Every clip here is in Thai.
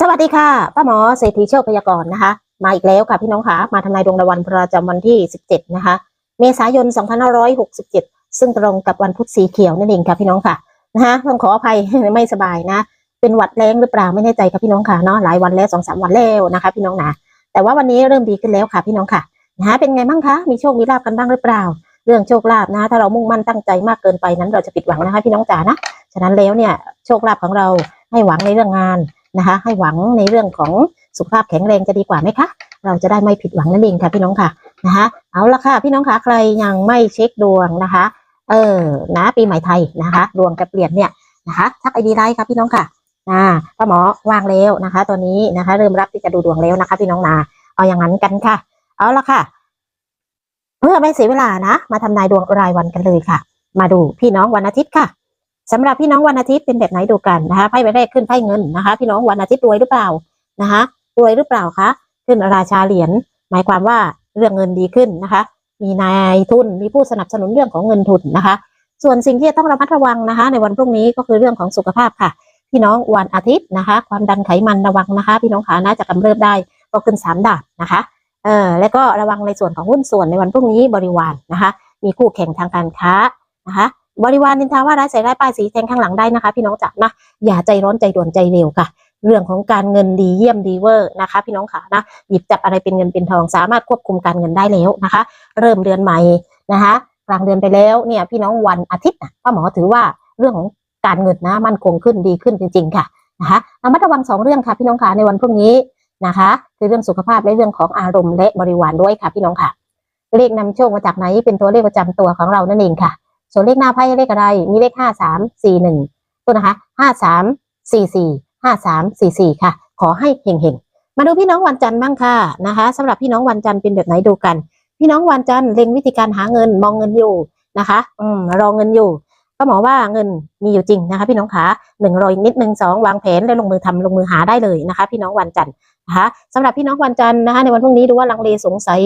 สวัสดีค่ะป้าหมอเศรษฐีโชคพยากรณ์นะคะ มาอีกแล้วค่ะพี่น้องค่ะมาทำนายดวงราวันประจำวันที่ 17 นะคะ เมษายน 2567 ซึ่งตรงกับวันพุธสีเขียวนั่นเองค่ะพี่น้องค่ะนะคะต้องขออภัยไม่สบายนะ เป็นหวัดแรงหรือเปล่าไม่แน่ใจค่ะพี่น้องค่ะเนาะหลายวันแล้วสองสามวันแล้วนะคะ พี่น้องนะแต่ว่าวันนี้เริ่มดีขึ้นแล้วค่ะพี่น้องค่ะนะคะเป็นไงบ้างคะมีโชคมีลาบกันบ้างหรือเปล่า เรื่องโชคลาภนะถ้าเรามุ่งมั่นตั้งใจมากเกินไปนั้นเราจะผิดหวังนะคะพี่น้องจ๋านะฉะนั้นแล้วเนี่ยโชคลาภของเราให้หวังในเรื่องงาน นะคะ ให้หวังในเรื่องของสุขภาพแข็งแรงจะดีกว่าไหมคะ เราจะได้ไม่ผิดหวังนั่นเองค่ะพี่น้องค่ะนะคะ เอาละค่ะพี่น้องค่ะใครยังไม่เช็คดวงนะคะ เออนะปีใหม่ไทยนะคะ ดวงจะเปลี่ยนเนี่ยนะคะทักไอดีไลน์ค่ะพี่น้องค่ะอ่าป้าหมอวางแล้วนะคะตอนนี้นะคะ เริ่มรับที่จะดูดวงแล้วนะคะ พี่น้องนาเอาอย่างนั้นกันค่ะ เอาละค่ะ เพื่อไม่เสียเวลานะ มาทำนายดวงรายวันกันเลยค่ะ มาดูพี่น้องวันอาทิตย์ค่ะ สำหรับพี่น้องวันอาทิตย์เป็นแบบไหนดูกันนะคะไพ่ใบแรกขึ้นไพ่เงินนะคะ พี่น้องวันอาทิตย์รวยหรือเปล่านะคะรวยหรือเปล่าคะขึ้นราชาเหรียญหมายความว่าเรื่องเงินดีขึ้นนะคะ มีนายทุนมีผู้สนับสนุนเรื่องของเงินทุนนะคะ ส่วนสิ่งที่จะต้องระมัดระวังนะคะ ในวันพรุ่งนี้ก็คือเรื่องของสุขภาพค่ะ พี่น้องวันอาทิตย์นะคะ ความดันไขมันระวังนะคะ พี่น้องขาน่าจะกำเริบได้ก็ขึ้นสามดาบนะคะเออแล้วก็ระวังในส่วนของหุ้นส่วนในวันพรุ่งนี้บริวารนะคะ มีคู่แข่งทางการค้านะคะ บริวารนินทาว่าร้ายใส่ร้ายป้ายสีแทงข้างหลังได้นะคะ พี่น้องจ๋านะอย่าใจร้อนใจด่วนใจเร็วค่ะ เรื่องของการเงินดีเยี่ยมดีเวอร์นะคะ พี่น้องขานะหยิบจับอะไรเป็นเงินเป็นทอง สามารถควบคุมการเงินได้แล้วนะคะ เริ่มเดือนใหม่นะคะกลางเดือนไปแล้วเนี่ยพี่น้องวันอาทิตย์นะป้าหมอถือว่าเรื่องของการเงินนะมั่นคงขึ้นดีขึ้นจริง ๆ ค่ะนะคะระมัดระวังสองเรื่องค่ะพี่น้องขาในวันพรุ่งนี้นะคะ คือเรื่องสุขภาพและเรื่องของอารมณ์และบริวารด้วยค่ะพี่น้องค่ะ เลขนำโชคมาจากไหนเป็นตัวเลขประจำตัวของเรานั่นเองค่ะ ส่วนเลขหน้าไพ่เลขอะไร มีเลขห้าสามสี่หนึ่งตัวนะคะห้าสามสี่สี่ห้าสามสี่สี่ค่ะ ขอให้เฮงๆมาดูพี่น้องวันจันทร์บ้างค่ะนะคะสำหรับพี่น้องวันจันทร์เป็นแบบไหนดูกัน พี่น้องวันจันทร์เล็งวิธีการหาเงินมองเงินอยู่นะคะ อืมรอเงินอยู่ ก็หมอว่าเงินมีอยู่จริงนะคะ พี่น้องขาหนึ่งรอยนิดหนึ่งสองวางแผนและลงมือทำลงมือหาได้เลยนะคะ พี่น้องวันจันทร์นะคะสำหรับพี่น้องวันจันทร์นะคะในวันพรุ่งนี้ดูว่าลังเลสงสัย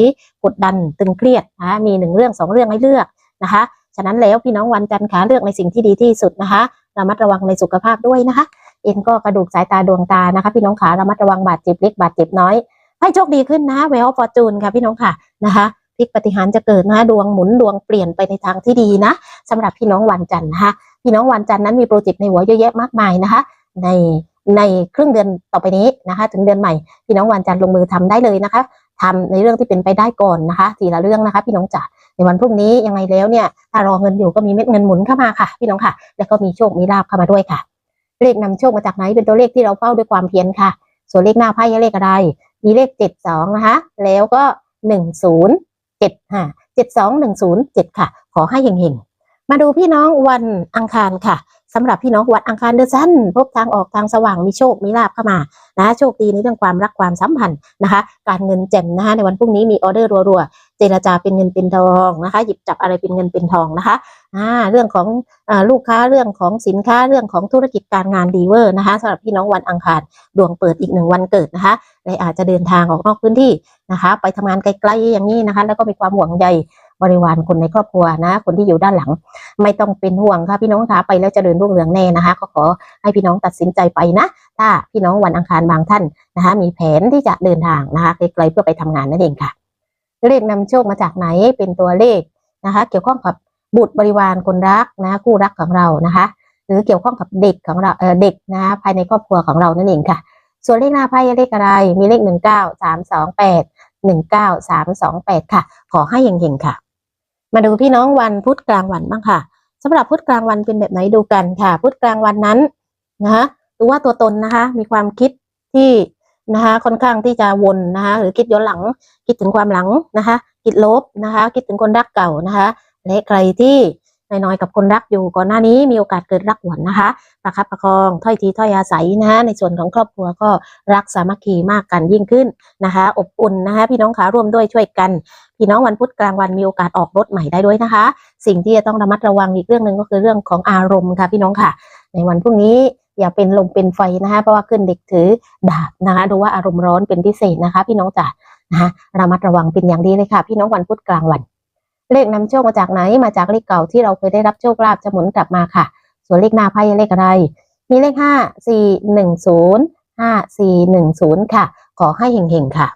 กดดันตึงเครียดนะคะมีหนึ่งเรื่องสองเรื่องให้เลือกนะคะ ฉะนั้นแล้วพี่น้องวันจันทร์ขาเลือกในสิ่งที่ดีที่สุดนะคะระมัดระวังในสุขภาพด้วยนะคะ เอ็นก็กระดูกสายตาดวงตานะคะ พี่น้องขาระมัดระวังบาดเจ็บเล็กบาดเจ็บน้อย ให้โชคดีขึ้นนะเวลฟอร์จูนค่ะพี่น้องค่ะนะคะพลิกปฏิหารจะเกิดนะดวงหมุนดวงเปลี่ยนไปในทางที่ดีนะสำหรับพี่น้องวันจันทร์นะคะพี่น้องวันจันทร์นั้นมีโปรเจกต์ในหัวเยอะแยะมากมายนะคะ ในในครึ่งเดือนต่อไปนี้นะคะ ถึงเดือนใหม่ พี่น้องวันจันทร์ลงมือทำได้เลยนะคะ ทำในเรื่องที่เป็นไปได้ก่อนนะคะทีละเรื่องนะคะ พี่น้องจ๋าในวันพรุ่งนี้ยังไงแล้วเนี่ยถ้ารอเงินอยู่ก็มีเม็ดเงินหมุนเข้ามาค่ะ พี่น้องค่ะ แล้วก็มีโชคมีลาบเข้ามาด้วยค่ะ เลขนำโชคมาจากไหนเป็นตัวเลขที่เราเฝ้าด้วยความเพียรค่ะ ส่วนเลขหน้าไพ่เลขอะไร มีเลขเจ็ดสองนะคะ แล้วก็หนึ่งศูนย์เจ็ดห้าเจ็ดสองหนึ่งศูนย์เจ็ดค่ะ ขอให้เฮงๆมาดูพี่น้องวันอังคารค่ะ สำหรับพี่น้องวันอังคารเดือนสั้นพบทางออกทางสว่างมีโชคมีลาบเข้ามานะโชคดีในเรื่องความรักความสัมพันธ์นะคะ การเงินแจ่มนะคะในวันพรุ่งนี้มีออเดอร์รัวๆเจรจาเป็นเงินเป็นทองนะคะ หยิบจับอะไรเป็นเงินเป็นทองนะคะอ่าเรื่องของอลูกค้าเรื่องของสินค้าเรื่องของธุรกิจการงานดีเวอร์นะคะสำหรับพี่น้องวันอังคารดวงเปิดอีกหนึ่งวันเกิดนะคะเลยอาจจะเดินทางออกนอกพื้นที่นะคะ ไปทำงานไกลๆอย่างนี้นะคะ แล้วก็มีความหวงใย บริวารคนในครอบครัวนะ คนที่อยู่ด้านหลัง ไม่ต้องเป็นห่วงค่ะพี่น้องคะไปแล้วเจะเดินรุ่งเรืองแน่นะคะ ก็ขอให้พี่น้องตัดสินใจไปนะ ถ้าพี่น้องวันอังคารบางท่านนะคะ มีแผนที่จะเดินทางนะคะไกลๆเพื่อไปทำงานนั่นเองค่ะ เลขนำโชคมาจากไหนเป็นตัวเลขนะคะ เกี่ยวข้องกับบุตรบริวารคนรักนะคู่รักของเรานะคะ หรือเกี่ยวข้องกับเด็กของเราเเด็กนะคะภายในครอบครัวของเรานั่นเองค่ะ ส่วนเลขหน้าไพ่เลขอะไร มีเลขหนึ่งเก้าสามสองแปดหนึ่งเก้าสามสองแปดค่ะ ขอให้เฮงๆค่ะ มาดูพี่น้องวันพุธกลางวันบ้างค่ะสำหรับพุธกลางวันเป็นแบบไหนดูกันค่ะ พุธกลางวันนั้นนะคะดูว่าตัวตนนะคะ มีความคิดที่นะคะค่อนข้างที่จะวนนะคะหรือคิดย้อนหลัง คิดถึงความหลังนะคะ คิดลบนะคะ คิดถึงคนรักเก่านะคะ และใครที่ น้อยๆกับคนรักอยู่ก่อนหน้านี้มีโอกาสเกิดรักหวนนะคะประคับประคองถ้อยทีถ้อยอาศัยนะคะในส่วนของครอบครัวก็รักสามัคคีมากกันยิ่งขึ้นนะคะ อบอุ่นนะคะพี่น้องขาร่วมด้วยช่วยกันพี่น้องวันพุธกลางวันมีโอกาสออกรถใหม่ได้ด้วยนะคะ สิ่งที่จะต้องระมัดระวังอีกเรื่องหนึ่งก็คือเรื่องของอารมณ์ค่ะพี่น้องค่ะ ในวันพรุ่งนี้อย่าเป็นลมเป็นไฟนะคะเพราะว่าขึ้นเด็กถือดาบนะคะดูว่าอารมณ์ร้อนเป็นพิเศษนะคะ พี่น้องจ๋านะคะระมัดระวังเป็นอย่างดีเลยค่ะ พี่น้องวันพุธกลางวัน เลขนำโชคมาจากไหน มาจากเลขเก่าที่เราเคยได้รับโชคลาภจะหมุนกลับมาค่ะ ส่วนเลขหน้าไพ่เลขอะไร มีเลขห้าสี่หนึ่งศูนย์ห้าสี่หนึ่งศูนย์ค่ะ ขอให้เฮงๆค่ะ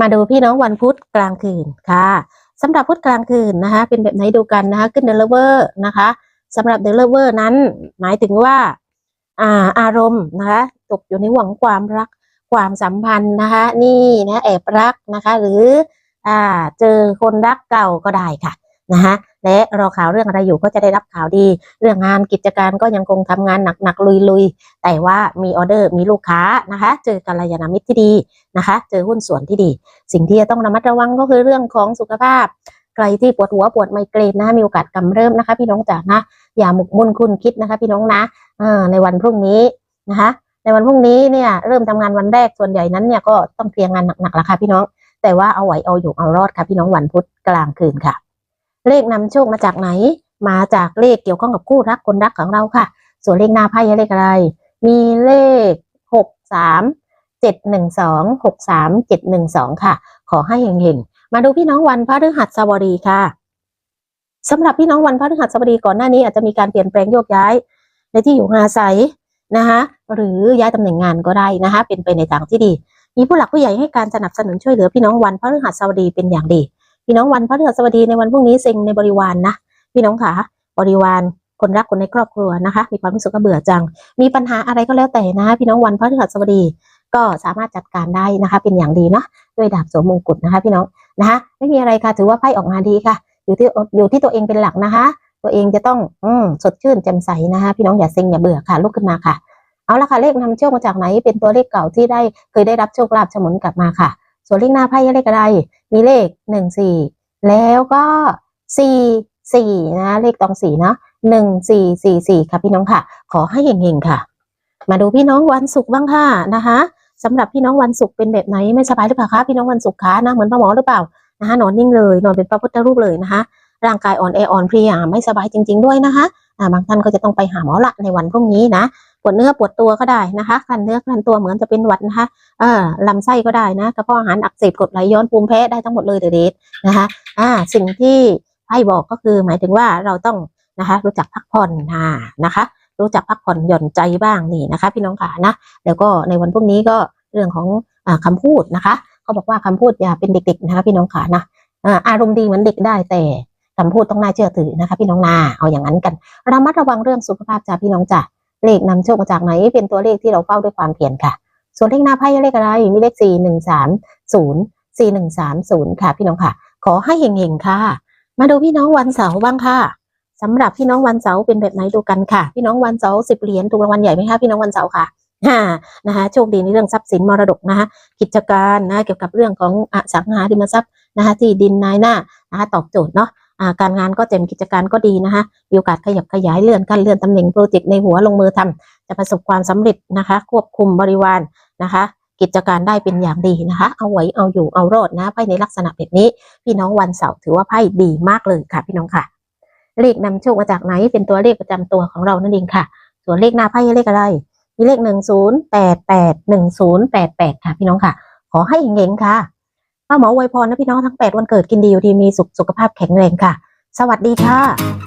มาดูพี่น้องวันพุธกลางคืนค่ะสำหรับพุธกลางคืนนะคะ เป็นแบบไหนดูกันนะคะ ขึ้นเดลเวอร์นะคะสำหรับเดลเวอร์นั้น หมายถึงว่าอ่าอารมณ์นะคะ ตกอยู่ในหวังความรักความสัมพันธ์นะคะ นี่นะแอบรักนะคะ หรือ อ่า เจอคนรักเก่าก็ได้ค่ะนะคะและรอข่าวเรื่องอะไรอยู่ก็จะได้รับข่าวดี เรื่องงานกิจการก็ยังคงทำงานหนักๆลุยๆ แต่ว่ามีออเดอร์มีลูกค้านะคะ เจอกัลยาณมิตรที่ดีนะคะ เจอหุ้นส่วนที่ดี สิ่งที่จะต้องระมัดระวังก็คือเรื่องของสุขภาพ ใครที่ปวดหัวปวดไมเกรนนะคะมีโอกาสกำเริบนะคะ พี่น้องจ๋านะอย่าหมกมุ่นคุณคิดนะคะ พี่น้องนะอในวันพรุ่งนี้นะคะ ในวันพรุ่งนี้เนี่ยเริ่มทำงานวันแรกส่วนใหญ่นั้นเนี่ยก็ต้องเคลียร์งานหนักๆแล้วค่ะพี่น้อง แต่ว่าเอาไหวเอาอยู่เอารอดค่ะพี่น้องวันพุธกลางคืนค่ะ เลขนำโชคมาจากไหน มาจากเลขเกี่ยวข้องกับคู่รักคนรักของเราค่ะ ส่วนเลขหน้าไพ่เลขอะไร มีเลขหกสามเจ็ดหนึ่งสองหกสามเจ็ดหนึ่งสองค่ะ ขอให้เฮงๆมาดูพี่น้องวันพฤหัสบดีค่ะสำหรับพี่น้องวันพฤหัสบดีก่อนหน้านี้อาจจะมีการเปลี่ยนแปลงโยกย้าย ในที่อยู่อาศัยนะคะหรือย้ายตำแหน่งงานก็ได้นะคะเป็นไปในทางที่ดี มีผู้หลักผู้ใหญ่ให้การสนับสนุนช่วยเหลือพี่น้องวันพฤหัสบดีเป็นอย่างดี พี่น้องวันพฤหัสบดีในวันพรุ่งนี้เซ็งในบริวารนะพี่น้องค่ะบริวารคนรักคนในครอบครัวนะคะ มีความรู้สึกเบื่อจัง มีปัญหาอะไรก็แล้วแต่นะ พี่น้องวันพฤหัสบดีก็สามารถจัดการได้นะคะ เป็นอย่างดีเนาะด้วยดาบสวมมงกุฎนะคะ พี่น้องนะคะไม่มีอะไรค่ะถือว่าไพ่ออกมาดีค่ะ อยู่ที่อยู่ที่ตัวเองเป็นหลักนะคะ ตัวเองจะต้องอืสดชื่นแจ่มใสนะคะ พี่น้องอย่าเซ็งอย่าเบื่อค่ะลุกขึ้นมาค่ะ เอาละค่ะเลขนำโชคมาจากไหน เป็นตัวเลขเก่าที่ได้เคยได้รับโชคลาภฉมุนกลับมาค่ะ ส่วนเลขหน้าไพ่เลขอะไรมีเลขหนึ่งสี่แล้วก็สี่สี่นะเลขตองสี่เนาะหนึ่งสี่สี่สี่ค่ะพี่น้องค่ะ ขอให้เฮงๆค่ะ มาดูพี่น้องวันศุกร์บ้างค่ะนะคะสำหรับพี่น้องวันศุกร์เป็นแบบไหนไม่สบายหรือเปล่าคะพี่น้องวันศุกร์คะนะเหมือนพ่อหมอหรือเปล่านะคะนอนนิ่งเลย นอนเป็นพระพุทธรูปเลยนะคะร่างกายอ่อนแออ่อนเพลียไม่สบายจริง ๆ ด้วยนะคะ บางท่านก็จะต้องไปหาหมอละในวันพรุ่งนี้นะปวดเนื้อปวดตัวก็ได้นะคะกลั้นเนื้อกลั้นตัวเหมือนจะเป็นหวัดนะคะเออลำไส้ก็ได้นะกระเพาะอาหารอักเสบกดไหลย้อนภูมิแพ้ได้ทั้งหมดเลยเด็ดนะคะอ่าสิ่งที่ไพ่บอกก็คือหมายถึงว่าเราต้องนะคะรู้จักพักผ่อนอ่านะคะ รู้จักพักผ่อนหย่อนใจบ้างนี่นะคะ พี่น้องขานะแล้วก็ในวันพรุ่งนี้ก็เรื่องของอาคำพูดนะคะเขาบอกว่าคำพูดอย่าเป็นเด็กๆนะคะพี่น้องขานะอ่าอารมณ์ดีเหมือนเด็กได้แต่ คำพูดต้องน่าเชื่อถือนะคะ พี่น้องนาเอาอย่างนั้นกันระมัดระวังเรื่องสุขภาพจ้าพี่น้องจ้ะเลขนำโชคมาจากไหนเป็นตัวเลขที่เราเฝ้าด้วยความเพียรค่ะ ส่วนเลขหน้าไพ่เลขอะไรมีเลขสี่หนึ่งสามศูนย์สี่หนึ่งสามศูนย์ค่ะ พี่น้องค่ะ ขอให้เฮงๆค่ะ มาดูพี่น้องวันเสาร์บ้างค่ะสำหรับพี่น้องวันเสาร์เป็นแบบไหนดูกันค่ะ พี่น้องวันเสาร์สิบเหรียญถูกรางวัลใหญ่ไหมคะพี่น้องวันเสาร์ค่ะฮ่านะคะโชคดีในเรื่องทรัพย์สินมรดกนะคะกิจการนะเกี่ยวกับเรื่องของอสังหาริมทรัพย์นะคะที่ดินนายหน้านะคะตอบโจทย์เนาะการงานก็เต็มกิจการก็ดีนะคะมีโอกาสขยับขยายเลื่อนขั้นเลื่อนตำแหน่งโปรเจกต์ในหัวลงมือทำจะประสบความสำเร็จนะคะ ควบคุมบริวารนะคะ กิจการได้เป็นอย่างดีนะคะ เอาไว้เอาอยู่เอารอดนะไพ่ในลักษณะแบบนี้ พี่น้องวันเสาร์ถือว่าไพ่ดีมากเลยค่ะ พี่น้องค่ะ เลขนำโชคมาจากไหนเป็นตัวเลขประจำตัวของเรานั่นเองค่ะ ส่วนเลขหน้าไพ่เลขอะไรมีเลขหนึ่งศูนย์แปดแปดหนึ่งศูนย์แปดแปดค่ะ พี่น้องค่ะ ขอให้เฮงๆค่ะ ป้าหมออวยพรนะพี่น้องทั้งแปดวันเกิดกินดีอยู่ดีมีสุขสุขภาพแข็งแรงค่ะ สวัสดีค่ะ